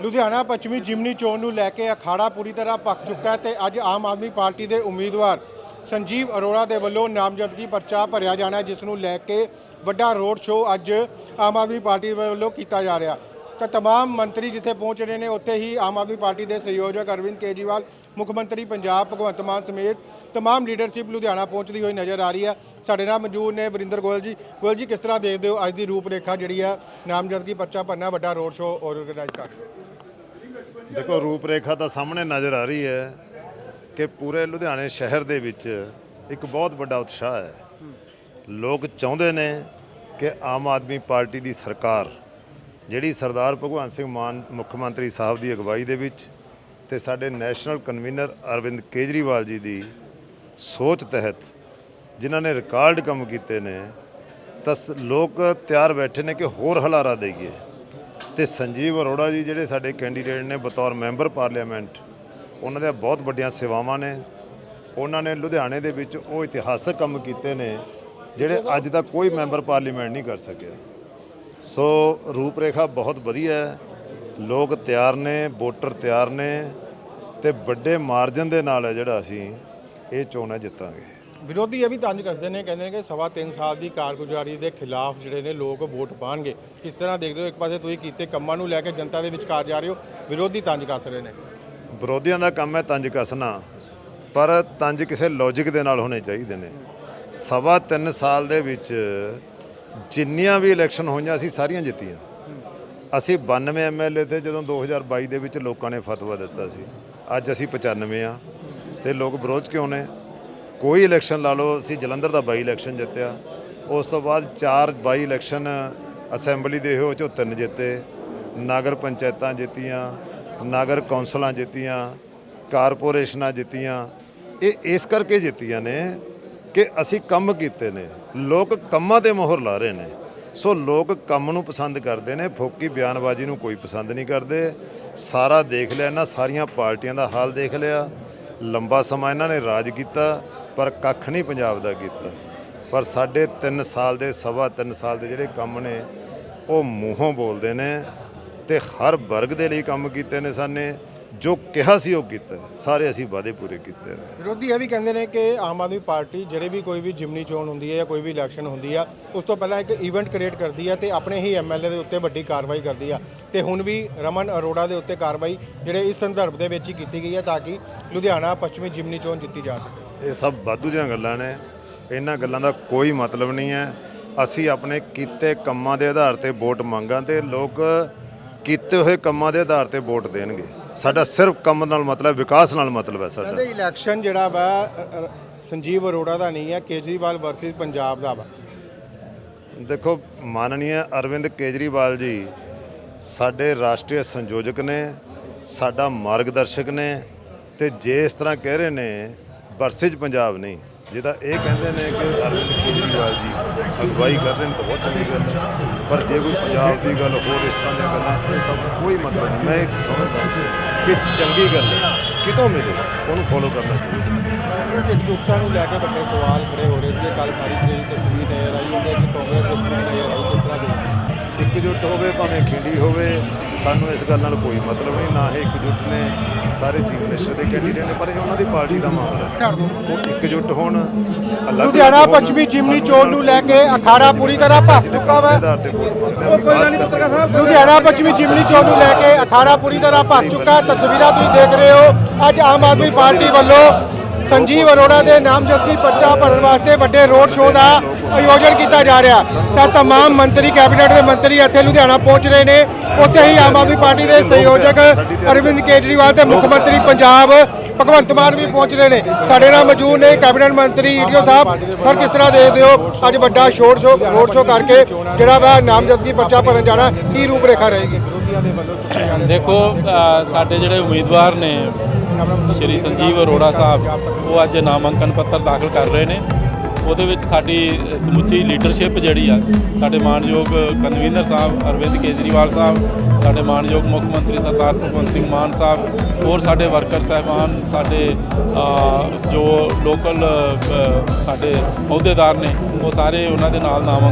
ਲੁਧਿਆਣਾ ਪੱਛਮੀ ਜਿਮਨੀ ਚੋਣ ਨੂੰ ਲੈ ਕੇ ਅਖਾੜਾ ਪੂਰੀ ਤਰ੍ਹਾਂ ਪੱਕ ਚੁੱਕਾ ਹੈ ਤੇ ਅੱਜ ਆਮ ਆਦਮੀ ਪਾਰਟੀ ਦੇ ਉਮੀਦਵਾਰ ਸੰਜੀਵ ਅਰੋੜਾ ਦੇ ਵੱਲੋਂ ਨਾਮਜ਼ਦਗੀ ਪਰਚਾ ਭਰਿਆ ਜਾਣਾ ਹੈ, ਜਿਸ ਨੂੰ ਲੈ ਕੇ ਵੱਡਾ ਰੋਡ ਸ਼ੋਅ ਅੱਜ ਆਮ ਆਦਮੀ ਪਾਰਟੀ ਵੱਲੋਂ ਕੀਤਾ ਜਾ ਰਿਹਾ ਤਾਂ तमाम ਮੰਤਰੀ ਜਿੱਥੇ ਪਹੁੰਚ ਰਹੇ ਨੇ ਉੱਥੇ ਹੀ ਆਮ ਆਦਮੀ ਪਾਰਟੀ ਦੇ ਸੰਯੋਜਕ ਅਰਵਿੰਦ ਕੇਜਰੀਵਾਲ ਮੁੱਖ ਮੰਤਰੀ ਪੰਜਾਬ ਭਗਵੰਤ ਮਾਨ ਸਮੇਤ तमाम ਲੀਡਰਸ਼ਿਪ ਲੁਧਿਆਣਾ ਪਹੁੰਚਦੀ ਹੋਈ ਨਜ਼ਰ ਆ ਰਹੀ ਹੈ ਸਾਡੇ ਨਾਲ ਮੌਜੂਦ ਨੇ ਵਰਿੰਦਰ ਗੋਇਲ ਜੀ ਗੋਇਲ ਜੀ ਕਿਸ ਤਰ੍ਹਾਂ ਦੇਖਦੇ ਹੋ ਅੱਜ ਦੀ ਰੂਪਰੇਖਾ ਜਿਹੜੀ ਹੈ ਨਾਮਜ਼ਦਗੀ ਪਰਚਾ ਭਰਨਾ ਵੱਡਾ ਰੋਡ ਸ਼ੋਅ ਆਰਗੇਨਾਈਜ਼ ਕਰ ਰਹੇ ਹੋ ਦੇਖੋ, ਰੂਪਰੇਖਾ ਤਾਂ ਸਾਹਮਣੇ ਨਜ਼ਰ ਆ ਰਹੀ ਹੈ ਕਿ ਪੂਰੇ ਲੁਧਿਆਣੇ ਸ਼ਹਿਰ ਦੇ ਵਿੱਚ ਇੱਕ ਬਹੁਤ ਵੱਡਾ ਉਤਸ਼ਾਹ ਹੈ। ਲੋਕ ਚਾਹੁੰਦੇ ਨੇ ਕਿ ਆਮ ਆਦਮੀ ਪਾਰਟੀ ਦੀ ਸਰਕਾਰ, ਜਿਹੜੀ ਸਰਦਾਰ ਭਗਵੰਤ ਸਿੰਘ ਮਾਨ ਮੁੱਖ ਮੰਤਰੀ ਸਾਹਿਬ ਦੀ ਅਗਵਾਈ ਦੇ ਵਿੱਚ ਤੇ ਸਾਡੇ ਨੈਸ਼ਨਲ ਕਨਵੀਨਰ ਅਰਵਿੰਦ ਕੇਜਰੀਵਾਲ ਜੀ ਦੀ ਸੋਚ ਤਹਿਤ ਜਿਨ੍ਹਾਂ ਨੇ ਰਿਕਾਰਡ ਕੰਮ ਕੀਤੇ ਨੇ, ਤਾਂ ਸ- ਲੋਕ ਤਿਆਰ ਬੈਠੇ ਨੇ ਕਿ ਹੋਰ ਹਲਾਰਾ ਦੇਈਏ। ਤੇ ਸੰਜੀਵ ਅਰੋੜਾ ਜੀ ਜਿਹੜੇ ਸਾਡੇ ਕੈਂਡੀਡੇਟ ਨੇ ਬਤੌਰ ਮੈਂਬਰ ਪਾਰਲੀਮੈਂਟ ਉਹਨਾਂ ਦੀਆਂ ਬਹੁਤ ਵੱਡੀਆਂ ਸੇਵਾਵਾਂ ਨੇ। ਉਹਨਾਂ ਨੇ ਲੁਧਿਆਣੇ ਦੇ ਵਿੱਚ ਉਹ ਇਤਿਹਾਸਕ ਕੰਮ ਕੀਤੇ ਨੇ, ਜਿਹੜੇ ਅੱਜ ਤੱਕ ਕੋਈ ਮੈਂਬਰ ਪਾਰਲੀਮੈਂਟ ਨਹੀਂ ਕਰ ਸਕਿਆ। ਸੋ ਰੂਪਰੇਖਾ ਬਹੁਤ ਵਧੀਆ ਹੈ। ਲੋਕ ਤਿਆਰ ਨੇ, ਵੋਟਰ ਤਿਆਰ ਨੇ ਤੇ ਵੱਡੇ ਮਾਰਜਨ ਦੇ ਨਾਲ ਹੈ ਜਿਹੜਾ ਅਸੀਂ ਇਹ ਚੋਣਾਂ ਜਿੱਤਾਂਗੇ। ਵਿਰੋਧੀ ਇਹ ਵੀ ਤੰਜ ਕੱਸਦੇ ਨੇ, ਕਹਿੰਦੇ ਨੇ ਕਿ ਸਵਾ ਤਿੰਨ ਸਾਲ ਦੀ ਕਾਰਗੁਜ਼ਾਰੀ ਦੇ ਖਿਲਾਫ ਜਿਹੜੇ ਨੇ ਲੋਕ ਵੋਟ ਪਾਣਗੇ। ਕਿਸ ਤਰ੍ਹਾਂ ਦੇਖਦੇ ਹੋ ਇੱਕ ਪਾਸੇ ਤੁਸੀਂ ਕੀਤੇ ਕੰਮਾਂ ਨੂੰ ਲੈ ਕੇ ਜਨਤਾ ਦੇ ਵਿਚਕਾਰ ਜਾ ਰਹੇ ਹੋ, ਵਿਰੋਧੀ ਤੰਜ ਕੱਸ ਰਹੇ ਨੇ? ਵਿਰੋਧੀਆਂ ਦਾ ਕੰਮ ਹੈ ਤੰਜ ਕੱਸਣਾ, ਪਰ ਤੰਜ ਕਿਸੇ ਲੌਜੀਕ ਦੇ ਨਾਲ ਹੋਣੇ ਚਾਹੀਦੇ ਨੇ। ਸਵਾ ਤਿੰਨ ਸਾਲ ਦੇ ਵਿੱਚ ਜਿੰਨੀਆਂ ਵੀ ਇਲੈਕਸ਼ਨ ਹੋਈਆਂ ਅਸੀਂ ਸਾਰੀਆਂ ਜਿੱਤੀਆਂ। ਅਸੀਂ 92 ਐਮਐਲਏ ਤੇ ਜਦੋਂ 2022 ਦੇ ਵਿੱਚ ਲੋਕਾਂ ਨੇ ਫਤਵਾ ਦਿੱਤਾ ਸੀ, ਅੱਜ ਅਸੀਂ 95 ਆ ਤੇ ਲੋਕ ਵਿਰੋਧ ਕਿਉਂ ਨੇ? ਕੋਈ ਇਲੈਕਸ਼ਨ ਲਾ ਲਓ, ਅਸੀਂ ਜਲੰਧਰ ਦਾ ਬਾਈ ਇਲੈਕਸ਼ਨ ਜਿੱਤਿਆ। ਉਸ ਤੋਂ ਬਾਅਦ ਚਾਰ ਬਾਈ ਇਲੈਕਸ਼ਨ ਅਸੈਂਬਲੀ ਦੇ ਹੋਏ ਚੋਂ ਤਿੰਨ ਜਿੱਤੇ। ਨਗਰ ਪੰਚਾਇਤਾਂ ਜਿੱਤੀਆਂ, ਨਗਰ ਕੌਂਸਲਾਂ ਜਿੱਤੀਆਂ, ਕਾਰਪੋਰੇਸ਼ਨਾਂ ਜਿੱਤੀਆਂ। ਇਹ ਇਸ ਕਰਕੇ ਜਿੱਤੀਆਂ ਨੇ ਕਿ ਅਸੀਂ ਕੰਮ ਕੀਤੇ ਨੇ। ਲੋਕ ਕੰਮਾਂ ਤੇ ਮੋਹਰ ਲਾ ਰਹੇ ਨੇ। ਸੋ ਲੋਕ ਕੰਮ ਨੂੰ ਪਸੰਦ ਕਰਦੇ ਨੇ, ਫੋਕੀ ਬਿਆਨਬਾਜ਼ੀ ਨੂੰ ਕੋਈ ਪਸੰਦ ਨਹੀਂ ਕਰਦੇ। ਸਾਰਾ ਦੇਖ ਲਿਆ ਇਹਨਾਂ ਸਾਰੀਆਂ ਪਾਰਟੀਆਂ ਦਾ ਹਾਲ ਦੇਖ ਲਿਆ। ਲੰਬਾ ਸਮਾਂ ਇਹਨਾਂ ਨੇ ਰਾਜ ਕੀਤਾ। ਪਰ ਕੱਖ ਨਹੀਂ ਪੰਜਾਬ ਦਾ ਕੀਤਾ। ਪਰ ਸਾਡੇ 3 ਸਾਲ ਦੇ, ਸਵਾ 3 ਸਾਲ ਦੇ ਜਿਹੜੇ ਕੰਮ ਨੇ, ਉਹ ਮੂੰਹੋਂ ਬੋਲਦੇ ਨੇ ਤੇ ਹਰ ਵਰਗ ਦੇ ਲਈ ਕੰਮ ਕੀਤੇ ਨੇ ਸਾਨੇ। ਜੋ ਕਿਹਾ ਸੀ ਉਹ ਕੀਤਾ ਸਾਰੇ ਅਸੀਂ ਵਾਅਦੇ ਪੂਰੇ ਕੀਤੇ ਨੇ। ਵਿਰੋਧੀ ਇਹ ਵੀ ਕਹਿੰਦੇ ਨੇ ਕਿ ਆਮ ਆਦਮੀ ਪਾਰਟੀ ਜਿਹੜੇ ਵੀ ਕੋਈ ਵੀ ਜਿਮਨੀ ਚੋਣ ਹੁੰਦੀ ਹੈ ਜਾਂ ਕੋਈ ਵੀ ਇਲੈਕਸ਼ਨ ਹੁੰਦੀ ਆ ਉਸ ਤੋਂ ਪਹਿਲਾਂ ਇੱਕ ਇਵੈਂਟ ਕ੍ਰੀਏਟ ਕਰਦੀ ਆ ਤੇ ਆਪਣੇ ਹੀ ਐਮਐਲਏ ਦੇ ਉੱਤੇ ਵੱਡੀ ਕਾਰਵਾਈ ਕਰਦੀ ਆ। ਤੇ ਹੁਣ ਵੀ ਰਮਨ ਅਰੋੜਾ ਦੇ ਉੱਤੇ ਕਾਰਵਾਈ ਜਿਹੜੇ ਇਸ ਸੰਦਰਭ ਦੇ ਵਿੱਚ ਹੀ ਕੀਤੀ ਗਈ ਹੈ ਤਾਂ ਕਿ ਲੁਧਿਆਣਾ ਪੱਛਮੀ ਜਿਮਨੀ ਚੋਣ ਜਿੱਤੀ ਜਾ ਸਕੇ। ਇਹ ਸਭ ਵਾਧੂ ਦੀਆਂ ਗੱਲਾਂ ਨੇ। ਇਹਨਾਂ ਗੱਲਾਂ ਦਾ ਕੋਈ ਮਤਲਬ ਨਹੀਂ ਹੈ। ਅਸੀਂ ਆਪਣੇ ਕੀਤੇ ਕੰਮਾਂ ਦੇ ਆਧਾਰ ਤੇ ਵੋਟ ਮੰਗਾਂ ਤੇ ਲੋਕ ਕੀਤੇ ਹੋਏ ਕੰਮਾਂ ਦੇ ਆਧਾਰ ਤੇ ਵੋਟ ਦੇਣਗੇ। ਸਾਡਾ ਸਿਰਫ ਕੰਮ ਨਾਲ ਮਤਲਬ ਵਿਕਾਸ ਨਾਲ ਮਤਲਬ ਹੈ ਸਾਡਾ। ਕਹਿੰਦੇ ਇਲੈਕਸ਼ਨ ਜਿਹੜਾ ਵਾ ਅ, ਅ, ਸੰਜੀਵ ਅਰੋੜਾ ਦਾ ਨਹੀਂ ਹੈ ਕੇਜਰੀਵਾਲ ਵਰਸਸ ਪੰਜਾਬ ਦਾ ਵਾ। ਦੇਖੋ ਮਾਨਨੀय ਅਰਵਿੰਦ ਕੇਜਰੀਵਾਲ ਜੀ ਸਾਡੇ ਰਾਸ਼ਟਰੀ ਸੰਯੋਜਕ ਨੇ ਸਾਡਾ ਮਾਰਗਦਰਸ਼ਕ ਨੇ ਤੇ ਜੇ ਇਸ ਤਰ੍ਹਾਂ ਕਹਿ ਰਹੇ ਨੇ ਵਰਸਿਜ ਪੰਜਾਬ ਨਹੀਂ। ਜਿਹਦਾ ਇਹ ਕਹਿੰਦੇ ਨੇ ਕਿ ਅਰਵਿੰਦ ਕੇਜਰੀਵਾਲ ਜੀ। ਅਗਵਾਈ ਕਰ ਰਹੇ ਨੇ ਤਾਂ ਬਹੁਤ ਚੰਗੀ ਗੱਲ ਹੈ ਪਰ ਜੇ ਕੋਈ ਪੰਜਾਬ ਦੀ ਗੱਲ ਹੋਰ ਇਸ ਤਰ੍ਹਾਂ ਦੀਆਂ ਗੱਲਾਂ, ਇਹ ਸਭ ਕੋਈ ਮਤਲਬ ਨਹੀਂ। ਮੈਂ ਇੱਕ ਸਮਝਦਾ ਕਿ ਚੰਗੀ ਗੱਲ ਹੈ। ਕਿਤੋਂ ਮਿਲੇ? ਉਹਨੂੰ ਫੋਲੋ ਕਰਨਾ ਚਾਹੀਦਾ। ਕਾਂਗਰਸ ਇਕਜੁੱਟਤਾ ਨੂੰ ਲੈ ਕੇ ਵੱਡੇ ਸਵਾਲ ਖੜੇ ਹੋ ਰਹੇ ਸੀਗੇ ਕੱਲ ਸਾਰੀ ਜਿਹੜੀ ਤਸਵੀਰ ਨਜ਼ਰ ਆਈ, ਉਹਦੇ ਵਿੱਚ ਕਾਂਗਰਸ ਇਕਜੁੱਟ ਨਜ਼ਰ ਆਈ, ਕਿਸ ਤਰ੍ਹਾਂ ਦੀ ਇਕਜੁੱਟ ਹੋਵੇ ਭਾਵੇਂ ਖਿੰਡੀ ਹੋਵੇ ਸਾਨੂੰ ਇਸ ਗੱਲ ਨਾਲ ਕੋਈ ਮਤਲਬ ਨਹੀਂ ਨਾ ਇਹ ਇਕਜੁੱਟ ਨੇ ਸਾਰੇ ਚੀਫ ਮਿਨਿਸਟਰ ਦੇ ਕੈਂਡੀਡੇਟ ਨੇ ਪਰ ਇਹ ਉਹਨਾਂ ਦੀ ਪਾਰਟੀ ਦਾ ਮਾਮਲਾ ਹੈ। ਉਹ ਇਕਜੁੱਟ ਹੋਣ ਲੁਧਿਆਣਾ ਪੱਛਮੀ ਜਿਮਨੀ ਚੋਣ ਨੂੰ ਲੈ ਕੇ ਅਖਾੜਾ ਪੂਰੀ ਤਰ੍ਹਾਂ ਤਾਂ ਚੁੱਕਾ ਵਾ। ਲੁਧਿਆਣਾ ਪੱਛਮੀ ਜਿਮਨੀ ਚੋਣ ਨੂੰ ਲੈ ਕੇ ਅਖਾੜਾ ਪੂਰੀ ਤਰ੍ਹਾਂ ਭਖ ਚੁੱਕਾ। ਤਸਵੀਰਾਂ ਤੁਸੀਂ ਦੇਖ ਰਹੇ ਹੋ। ਅੱਜ ਆਮ ਆਦਮੀ ਪਾਰਟੀ ਵੱਲੋਂ ਸੰਜੀਵ ਅਰੋੜਾ ਦੇ ਨਾਮਜ਼ਦਗੀ ਪਰਚਾ ਭਰਨ ਵਾਸਤੇ ਵੱਡੇ ਰੋਡ ਸ਼ੋਅ ਦਾ ਆਯੋਜਨ ਕੀਤਾ ਜਾ ਰਿਹਾ ਤਾਂ तमाम ਮੰਤਰੀ ਕੈਬਨਿਟ ਦੇ ਮੰਤਰੀ ਇੱਥੇ ਲੁਧਿਆਣਾ ਪਹੁੰਚ ਰਹੇ ਨੇ ਉੱਥੇ ਹੀ ਆਮ ਆਦਮੀ ਪਾਰਟੀ ਦੇ ਸੰਯੋਜਕ ਅਰਵਿੰਦ ਕੇਜਰੀਵਾਲ ਤੇ ਮੁੱਖ ਮੰਤਰੀ ਪੰਜਾਬ ਭਗਵੰਤ ਮਾਨ ਵੀ ਪਹੁੰਚ ਰਹੇ ਨੇ ਸਾਡੇ ਨਾਲ ਮੌਜੂਦ ਨੇ ਕੈਬਨਿਟ ਮੰਤਰੀ ਈਡੀਓ ਸਾਹਿਬ ਸਰ ਕਿਸ ਤਰ੍ਹਾਂ ਦੇਖਦੇ ਹੋ ਅੱਜ ਵੱਡਾ ਸ਼ੋਰ ਸ਼ੋ ਰੋਡ ਸ਼ੋ ਕਰਕੇ ਜਿਹੜਾ ਵਾ ਨਾਮਜ਼ਦਗੀ ਪਰਚਾ ਭਰਨ ਜਾਣਾ ਕੀ ਰੂਪ ਰੇਖਾ ਰਹੇਗੀ ਵਿਰੋਧੀਆਂ ਦੇ ਵੱਲੋਂ ਚੁੱਕੇ ਜਾਣੇ ਦੇਖੋ ਅ, ਸਾਡੇ ਜਿਹੜੇ ਉਮੀਦਵਾਰ ਨੇ ਸ਼੍ਰੀ ਸੰਜੀਵ ਅਰੋੜਾ ਸਾਹਿਬ, ਉਹ ਅੱਜ ਨਾਮਾਂਕਨ ਪੱਤਰ ਦਾਖਲ ਕਰ ਰਹੇ ਨੇ। ਉਹਦੇ ਵਿੱਚ ਸਾਡੀ ਸਮੁੱਚੀ ਲੀਡਰਸ਼ਿਪ ਜਿਹੜੀ ਆ, ਸਾਡੇ ਮਾਨਯੋਗ ਕਨਵੀਨਰ ਸਾਹਿਬ ਅਰਵਿੰਦ ਕੇਜਰੀਵਾਲ ਸਾਹਿਬ, ਸਾਡੇ ਮਾਨਯੋਗ ਮੁੱਖ ਮੰਤਰੀ ਸਰਦਾਰ ਭਗਵੰਤ ਸਿੰਘ ਮਾਨ ਸਾਹਿਬ, ਹੋਰ ਸਾਡੇ ਵਰਕਰ ਸਾਹਿਬਾਨ, ਸਾਡੇ ਜੋ ਲੋਕਲ ਸਾਡੇ ਅਹੁਦੇਦਾਰ ਨੇ, ਉਹ ਸਾਰੇ ਉਹਨਾਂ ਦੇ ਨਾਲ ਨਾਮ